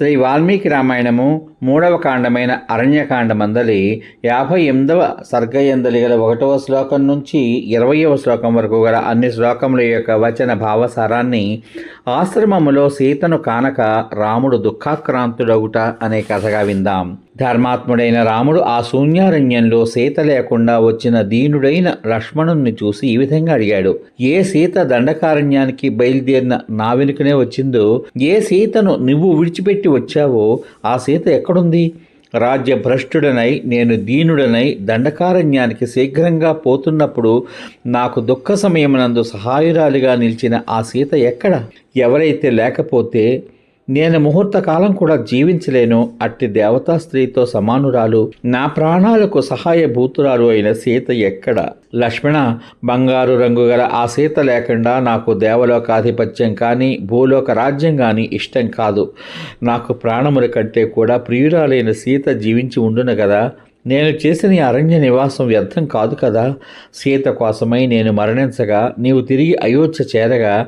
శ్రీ వాల్మీకి రామాయణము మూడవ కాండమైన అరణ్యకాండమందలి యాభై ఎనిమిదవ సర్గయందలి గల ఒకటవ శ్లోకం నుంచి ఇరవయవ శ్లోకం వరకు గల అన్ని శ్లోకముల యొక్క వచన భావసారాన్ని ఆశ్రమములో సీతను కానక రాముడు దుఃఖాక్రాంతుడవుట అనే కథగా విందాం. ధర్మాత్ముడైన రాముడు ఆ శూన్యారణ్యంలో సీత లేకుండా వచ్చిన దీనుడైన లక్ష్మణుణ్ణి చూసి ఈ విధంగా అడిగాడు. ఏ సీత దండకారణ్యానికి బయలుదేరిన నా వెనుకనే వచ్చిందో ఏ సీతను నువ్వు విడిచిపెట్టి వచ్చావో ఆ సీత ఎక్కడుంది? రాజ్య భ్రష్టుడనై నేను దీనుడనై దండకారణ్యానికి శీఘ్రంగా పోతున్నప్పుడు నాకు దుఃఖ సమయమునందు సహాయురాలిగా నిలిచిన ఆ సీత ఎక్కడ? ఎవరైతే లేకపోతే నేను ముహూర్త కాలం కూడా జీవించలేను. అట్టి దేవతా స్త్రీతో సమానురాలు. నా ప్రాణాలకు సహాయభూతురాలు అయిన సీత ఎక్కడ? లక్ష్మణ బంగారు రంగు గల ఆ సీత లేకుండా నాకు దేవలోకాధిపత్యం కానీ భూలోక రాజ్యం కానీ ఇష్టం కాదు. నాకు ప్రాణముల కంటే కూడా ప్రియురాలైన సీత జీవించి ఉండును కదా నేను చేసిన ఈ అరణ్య నివాసం వ్యర్థం కాదు కదా? సీత కోసమై నేను మరణించగా నీవు తిరిగి అయోధ్య చేరగా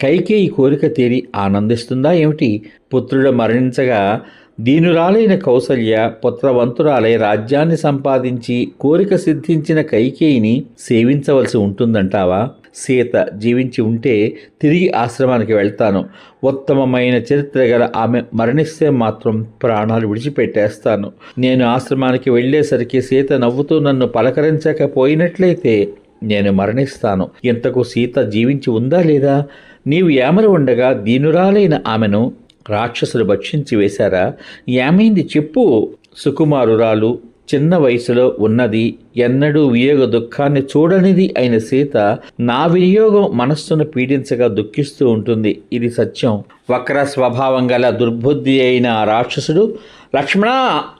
కైకేయి కోరిక తీరి ఆనందిస్తుందా ఏమిటి? పుత్రుడు మరణించగా దీనురాలైన కౌసల్య పుత్రవంతురాలై రాజ్యాన్ని సంపాదించి కోరిక సిద్ధించిన కైకేయిని సేవించవలసి ఉంటుందంటావా? సీత జీవించి ఉంటే తిరిగి ఆశ్రమానికి వెళ్తాను. ఉత్తమమైన చరిత్ర గల ఆమె మరణిస్తే మాత్రం ప్రాణాలు విడిచిపెట్టేస్తాను. నేను ఆశ్రమానికి వెళ్ళేసరికి సీత నవ్వుతూ నన్ను పలకరించకపోయినట్లయితే నేను మరణిస్తాను. ఇంతకు సీత జీవించి ఉందా లేదా? నీవు ఏమలు ఉండగా దీనురాలైన ఆమెను రాక్షసులు భక్షించి వేశారా? ఏమైంది చెప్పు. సుకుమారురాలు చిన్న వయసులో ఉన్నది ఎన్నడూ వియోగ దుఃఖాన్ని చూడనిది అయిన సీత నా వినియోగం మనస్సును పీడించగా దుఃఖిస్తూ ఉంటుంది. ఇది సత్యం. వక్ర స్వభావం గల దుర్బుద్ధి అయిన ఆ రాక్షసుడు లక్ష్మణ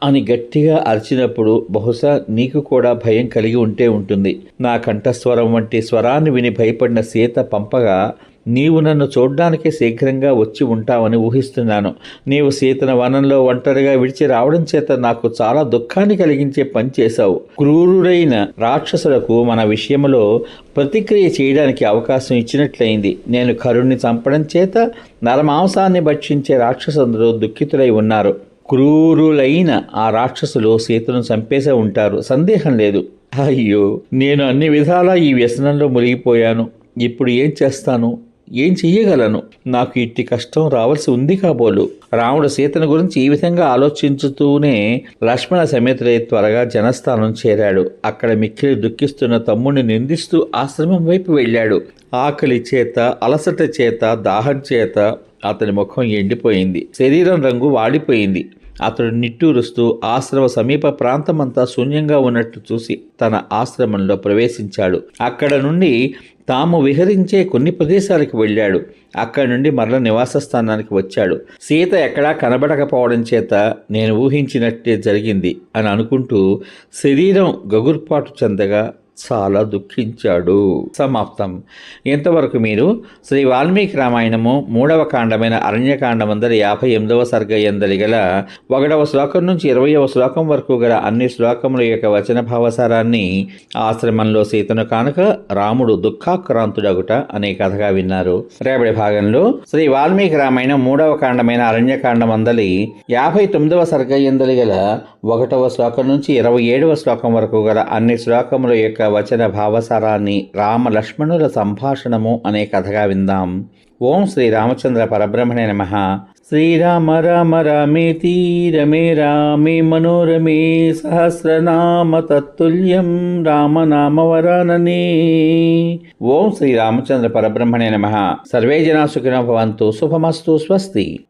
అని గట్టిగా అరిచినప్పుడు బహుశా నీకు కూడా భయం కలిగి ఉంటే ఉంటుంది. నా కంఠస్వరం వంటి స్వరాన్ని విని భయపడిన సీత పంపగా నీవు నన్ను చూడ్డానికి శీఘ్రంగా వచ్చి ఉంటావని ఊహిస్తున్నాను. నీవు సీతన వనంలో ఒంటరిగా విడిచి రావడం చేత నాకు చాలా దుఃఖాన్ని కలిగించే పని చేశావు. క్రూరుడైన రాక్షసులకు మన విషయంలో ప్రతిక్రియ చేయడానికి అవకాశం ఇచ్చినట్లయింది. నేను కరుణ్ణి చంపడం చేత నరమాంసాన్ని భక్షించే రాక్షసులందరూ దుఃఖితులై ఉన్నారు. క్రూరులైన ఆ రాక్షసులు సీతను చంపేసే ఉంటారు. సందేహం లేదు. అయ్యో నేను అన్ని విధాలా ఈ వ్యసనంలో మునిగిపోయాను. ఇప్పుడు ఏం చేస్తాను? ఏం చెయ్యగలను? నాకు ఇట్టి కష్టం రావాల్సి ఉంది కాబోలు. రాముడు సీతను గురించి ఈ విధంగా ఆలోచించుతూనే లక్ష్మణ సమేతుడై త్వరగా జనస్థానం చేరాడు. అక్కడ మిక్కిలి దుఃఖిస్తున్న తమ్ముడిని నిందిస్తూ ఆశ్రమం వైపు వెళ్ళాడు. ఆకలి చేత అలసట చేత దాహం చేత అతని ముఖం ఎండిపోయింది. శరీరం రంగు వాడిపోయింది. అతడు నిట్టూరుస్తూ ఆశ్రమ సమీప ప్రాంతమంతా శూన్యంగా ఉన్నట్టు చూసి తన ఆశ్రమంలో ప్రవేశించాడు. అక్కడ నుండి తాము విహరించే కొన్ని ప్రదేశాలకు వెళ్ళాడు. అక్కడి నుండి మరల నివాస స్థానానికి వచ్చాడు. సీత ఎక్కడా కనబడకపోవడం చేత నేను ఊహించినట్టే జరిగింది అని అనుకుంటూ శరీరం గగుర్పాటు చెందగా చాలా దుఃఖించాడు. సమాప్తం. ఇంతవరకు మీరు శ్రీ వాల్మీకి రామాయణము మూడవ కాండమైన అరణ్యకాండమందరి యాభై ఎనిమిదవ సర్గయందలి గల ఒకటవ శ్లోకం నుంచి ఇరవయవ శ్లోకం వరకు గల అన్ని శ్లోకముల యొక్క వచన భావసారాన్ని ఆశ్రమంలో సీతను కానుక రాముడు దుఃఖాక్రాంతుడగుట అనే కథగా విన్నారు. రేపటి భాగంలో శ్రీ వాల్మీకి రామాయణం మూడవ కాండమైన అరణ్యకాండమందలి యాభై తొమ్మిదవ సర్గయందలి గల ఒకటవ శ్లోకం నుంచి ఇరవై ఏడవ శ్లోకం వరకు గల అన్ని శ్లోకముల యొక్క వచన భావసారాన్ని రామ లక్ష్మణుల సంభాషణము అనే కథగా విందాం. ఓం శ్రీ రామచంద్ర పరబ్రహ్మణే నమ. శ్రీరామ రామ రామేతి రమే రామే మనోరమే సహస్రనామ తత్తుల్యం రామనామ వరాననే ఓం శ్రీ రామచంద్ర పరబ్రహ్మణే నమ. సర్వే జనా సుఖినో భవంతు. శుభమస్తు. స్వస్తి.